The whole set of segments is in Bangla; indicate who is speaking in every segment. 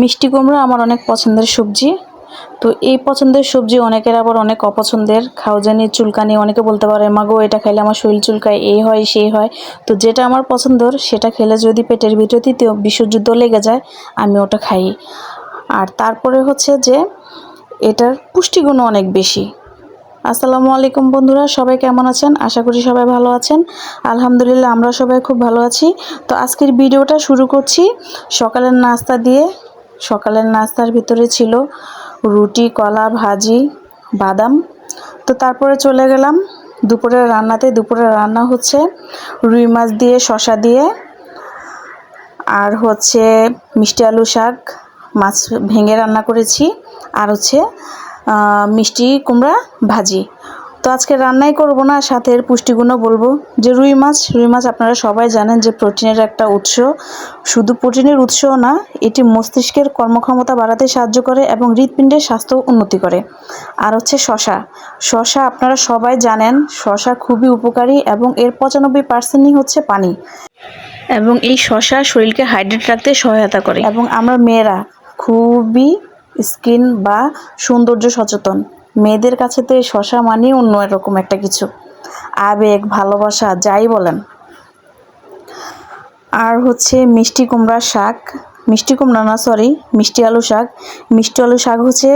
Speaker 1: মিষ্টি কুমড়া আমার অনেক পছন্দের সবজি। তো এই পছন্দের সবজি অনেকের আবার অনেক অপছন্দের। খাওয়াজানি চুলকানি অনেকে বলতে পারে, মাগো, এটা খাইলে আমার শরীর চুলকায়, এই হয়, সেই হয়। তো যেটা আমার পছন্দর সেটা খেলে যদি পেটের ভিতরে তৃতীয় বিশ্বযুদ্ধ লেগে যায়, আমি ওটা খাই। আর তারপরে হচ্ছে যে, এটার পুষ্টিগুণও অনেক বেশি। আসসালামু আলাইকুম বন্ধুরা, সবাই কেমন আছেন? আশা করি সবাই ভালো আছেন। আলহামদুলিল্লাহ, আমরা সবাই খুব ভালো আছি। তো আজকের ভিডিওটা শুরু করছি সকালের নাস্তা দিয়ে সকালের নাস্তার ভিতরে ছিল রুটি, কলা, ভাজি, বাদাম। তো তারপরে চলে গেলাম। দুপুরের রান্নাতে দুপুরের রান্না হচ্ছে রুই মাছ দিয়ে শশা দিয়ে, আর হচ্ছে মিষ্টি আলু শাক, মাছ ভেঙে রান্না করেছি। আর হচ্ছে মিষ্টি, কুমড়া, ভাজি। তো আজকে রান্নাই করব না সাথে এর পুষ্টিগুণও বলব। যে রুই মাছ রুই মাছ আপনারা সবাই জানেন যে প্রোটিনের একটা উৎস। শুধু প্রোটিনের উৎসও না এটি মস্তিষ্কের কর্মক্ষমতা বাড়াতে সাহায্য করে এবং হৃৎপিণ্ডের স্বাস্থ্য উন্নতি করে। আর হচ্ছে শশা। শশা আপনারা সবাই জানেন শশা খুবই উপকারী এবং এর পঁচানব্বই পার্সেন্টই হচ্ছে পানি। এবং এই শশা শরীরকে হাইড্রেট রাখতে সহায়তা করে। এবং আমরা মেয়েরা খুবই স্কিন বা সৌন্দর্য সচেতন। মেয়েদের কাছে তো এই শশা মানেই অন্য এরকম একটা কিছু। আবেগ, ভালোবাসা, যাই বলেন। আর হচ্ছে মিষ্টি কুমড়ার শাক। মিষ্টি কুমড়া না সরি মিষ্টি আলু শাক। মিষ্টি আলু শাক হচ্ছে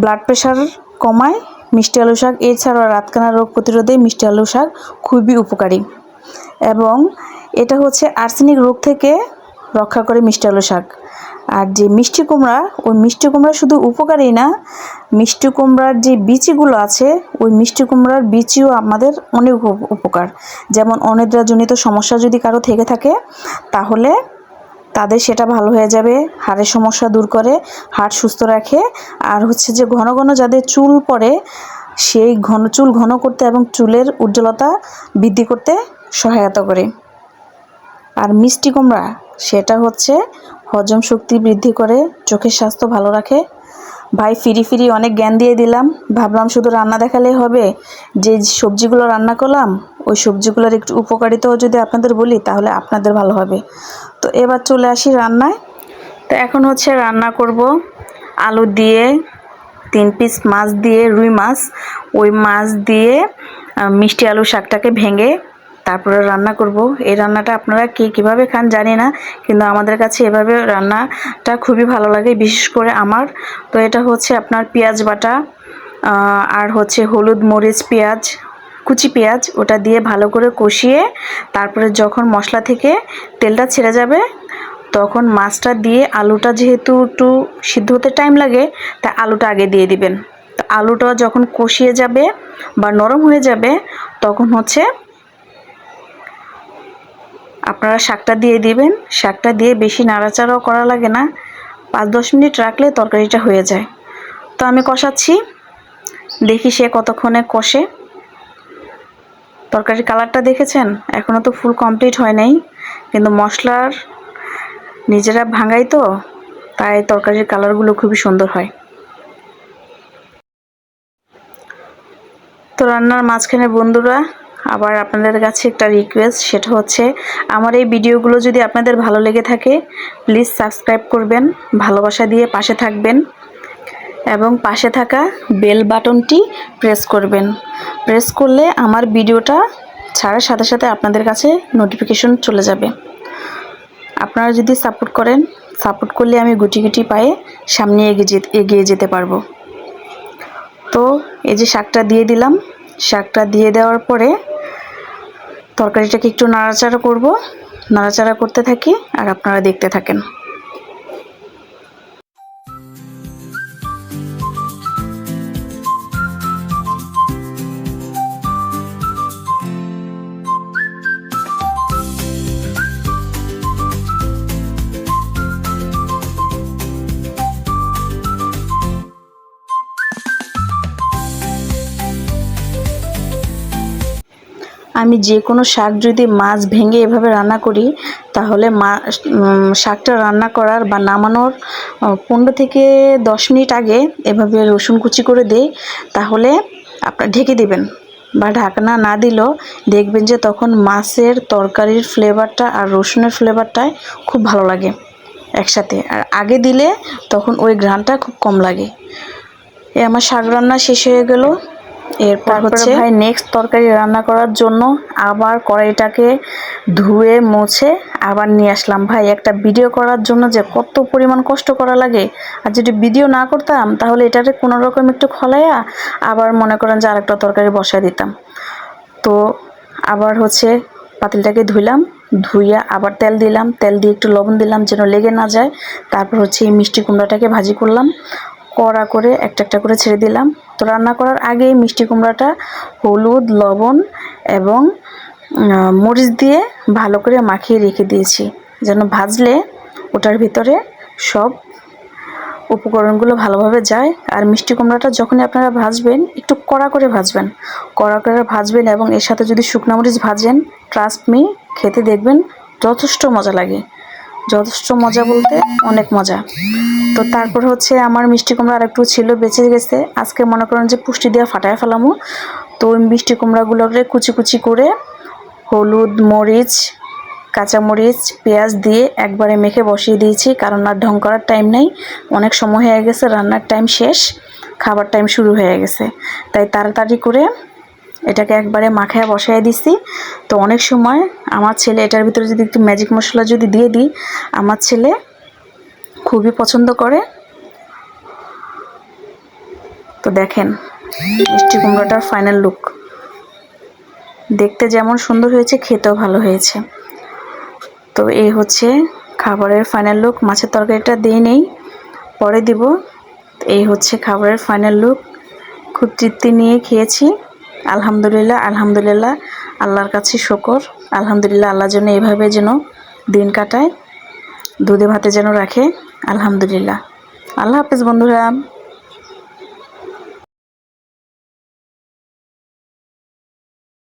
Speaker 1: ব্লাড প্রেশার কমায়। মিষ্টি আলু শাক, এছাড়াও রাতকানা রোগ প্রতিরোধে মিষ্টি আলু শাক খুবই উপকারী। এবং এটা হচ্ছে আর্সেনিক রোগ থেকে রক্ষা করে মিষ্টি আলু শাক। আর যে মিষ্টি কুমড়া, ওই মিষ্টি কুমড়া শুধু উপকারী না, মিষ্টি কুমড়ার যে বিচিগুলো আছে, ওই মিষ্টি কুমড়ার বিচিও আমাদের অনেক উপ- উপকার। যেমন অনিদ্রাজনিত সমস্যা যদি কারও থেকে থাকে, তাহলে তাদের সেটা ভালো হয়ে যাবে, হাড়ের সমস্যা দূর করে, হাড় সুস্থ রাখে। আর হচ্ছে যে ঘন ঘন যাদের চুল পড়ে, সেই ঘন, চুল ঘন করতে এবং চুলের উজ্জ্বলতা বৃদ্ধি করতে সহায়তা করে। আর মিষ্টি কুমড়া, সেটা হচ্ছে হজম শক্তি বৃদ্ধি করে, চোখের স্বাস্থ্য ভালো রাখে। ভাই, ফিরি ফিরি অনেক জ্ঞান দিয়ে দিলাম। ভাবলাম শুধু রান্না দেখালেই হবে। যে সবজিগুলো রান্না করলাম, ওই সবজিগুলোর একটু উপকারিতাও যদি আপনাদের বলি, তাহলে আপনাদের ভালো হবে। তো এবার চলে আসি রান্নায়। তো এখন হচ্ছে রান্না করব আলু দিয়ে, তিন পিস মাছ দিয়ে, রুই মাছ। ওই মাছ দিয়ে মিষ্টি আলু শাকটাকে ভেঙে তারপরে রান্না করব। এই রান্নাটা আপনারা কে কীভাবে খান জানি না, কিন্তু আমাদের কাছে এভাবে রান্নাটা খুবই ভালো লাগে, বিশেষ করে আমার। তো এটা হচ্ছে আপনার পেঁয়াজ বাটা আর হচ্ছে হলুদ মরিচ পেঁয়াজ, কুচি পেঁয়াজ, ওটা দিয়ে ভালো করে কষিয়ে তারপরে যখন মশলা থেকে তেলটা ছেড়ে যাবে, তখন মাছটা দিয়ে আলুটা যেহেতু একটু সিদ্ধ হতে টাইম লাগে, তা আলুটা আগে দিয়ে দিবেন। তো আলুটা যখন কষিয়ে যাবে বা নরম হয়ে যাবে, তখন হচ্ছে আপনারা শাকটা দিয়ে দিবেন। শাকটা দিয়ে বেশি নাড়াচাড়াও করা লাগে না। পাঁচ দশ মিনিট রাখলে তরকারিটা হয়ে যায়। তো আমি কষাচ্ছি। দেখি সে কতক্ষণে কষে। তরকারির কালারটা দেখেছেন? এখনও তো ফুল কমপ্লিট হয় নাই। কিন্তু মশলার নিজেরা ভাঙাই তো, তাই তরকারির কালারগুলো খুবই সুন্দর হয়। তো রান্নার মাঝখানে বন্ধুরা আবার আপনাদের কাছে একটা রিকোয়েস্ট সেটা হচ্ছে, আমার এই ভিডিওগুলো যদি আপনাদের ভালো লেগে থাকে প্লিজ সাবস্ক্রাইব করবেন, ভালোবাসা দিয়ে পাশে থাকবেন, এবং পাশে থাকা বেল বাটনটি প্রেস করবেন। প্রেস করলে আমার ভিডিওটা ছাড়ার সাথে সাথে আপনাদের কাছে নোটিফিকেশন চলে যাবে। আপনারা যদি সাপোর্ট করেন সাপোর্ট করলে আমি গুটি গুটি পায়ে সামনে এগিয়ে এগিয়ে যেতে পারব। তো এই যে শাকটা দিয়ে দিলাম শাকটা দিয়ে দেওয়ার পরে তরকারিটাকে একটু নাড়াচাড়া করব। নাড়াচাড়া করতে থাকি আর আপনারা দেখতে থাকেন। আমি যে কোনো শাক যদি মাছ ভেঙে এভাবে রান্না করি, তাহলে মা শাকটা রান্না করার বা নামানোর পনেরো থেকে দশ মিনিট আগে এভাবে রসুন কুচি করে দেই, তাহলে আপনার ঢেকে দিবেন। বা ঢাকনা না দিলেও দেখবেন যে তখন মাছের তরকারির ফ্লেভারটা আর রসুনের ফ্লেভারটায় খুব ভালো লাগে একসাথে। আর আগে দিলে তখন ওই ঘ্রাণটা খুব কম লাগে। এ আমার শাক রান্না শেষ হয়ে গেল। এরপর হচ্ছে ভাই নেক্সট তরকারি রান্না করার জন্য আবার কড়াইটাকে ধুয়ে মুছে আবার নিয়ে আসলাম। ভাই একটা ভিডিও করার জন্য যে কত পরিমাণ কষ্ট করা লাগে। আর যদি ভিডিও না করতাম তাহলে এটাতে কোনো রকম একটু খলাইয়া আবার মনে করেন যে আরেকটা তরকারি বসায় দিতাম। তো আবার হচ্ছে পাতিলটাকে ধুইলাম ধুইয়া আবার তেল দিলাম। তেল দিয়ে একটু লবণ দিলাম যেন লেগে না যায়। তারপর হচ্ছে এই মিষ্টি কুমড়াটাকে ভাজি করলাম। কড়া করে একটা একটা করে ছেড়ে দিলাম। তো রান্না করার আগে মিষ্টি কুমড়াটা, হলুদ, লবণ এবং মরিচ দিয়ে ভালো করে মাখিয়ে রেখে দিয়েছি, যেন ভাজলে ওটার ভিতরে সব উপকরণগুলো ভালোভাবে যায়। আর মিষ্টি কুমড়াটা যখনই আপনারা ভাজবেন, একটু কড়া করে ভাজবেন। কড়া করে ভাজবেন এবং এর সাথে যদি শুকনো মরিচ ভাজেন ট্রাস্ট মি খেতে দেখবেন যথেষ্ট মজা লাগে। যথেষ্ট মজা বলতে অনেক মজা। তো তারপর হচ্ছে আমার মিষ্টি কুমড়া আর একটু ছিল, বেঁচে গেছে। আজকে মনে করেন যে পুষ্টি দিয়ে ফাটায় ফেলামো। তো ওই মিষ্টি কুমড়াগুলোকে কুচি কুচি করে হলুদ মরিচ কাঁচামরিচ পেঁয়াজ দিয়ে একবারে মেখে বসিয়ে দিয়েছি, কারণ আর ঢং করার টাইম নেই। অনেক সময় হয়ে গেছে, রান্নার টাইম শেষ, খাবার টাইম শুরু হয়ে গেছে। তাই তাড়াতাড়ি করে এটাকে একবারে মাখায় বসায় দিছি। তো অনেক সময় আমার ছেলে, এটার ভিতরে যদি একটু ম্যাজিক মশলা যদি দিয়ে দিই, আমার ছেলে খুবই পছন্দ করে। তো দেখেন, মিষ্টি কুমড়োটার ফাইনাল লুক দেখতে যেমন সুন্দর হয়েছে, খেতেও ভালো হয়েছে। তো এই হচ্ছে খাবারের ফাইনাল লুক মাছের তরকারিটা দিয়ে নেই, পরে দিব। এই হচ্ছে খাবারের ফাইনাল লুক খুব তৃপ্তি নিয়ে খেয়েছি। আলহামদুলিল্লাহ আলহামদুলিল্লাহ, আল্লাহর কাছে শকর। আলহামদুলিল্লাহ, আল্লাহ যেন এভাবে যেন দিন কাটায়, দুধে ভাতে যেন রাখে। আলহামদুলিল্লাহ। আল্লাহ হাফেজ বন্ধুরা।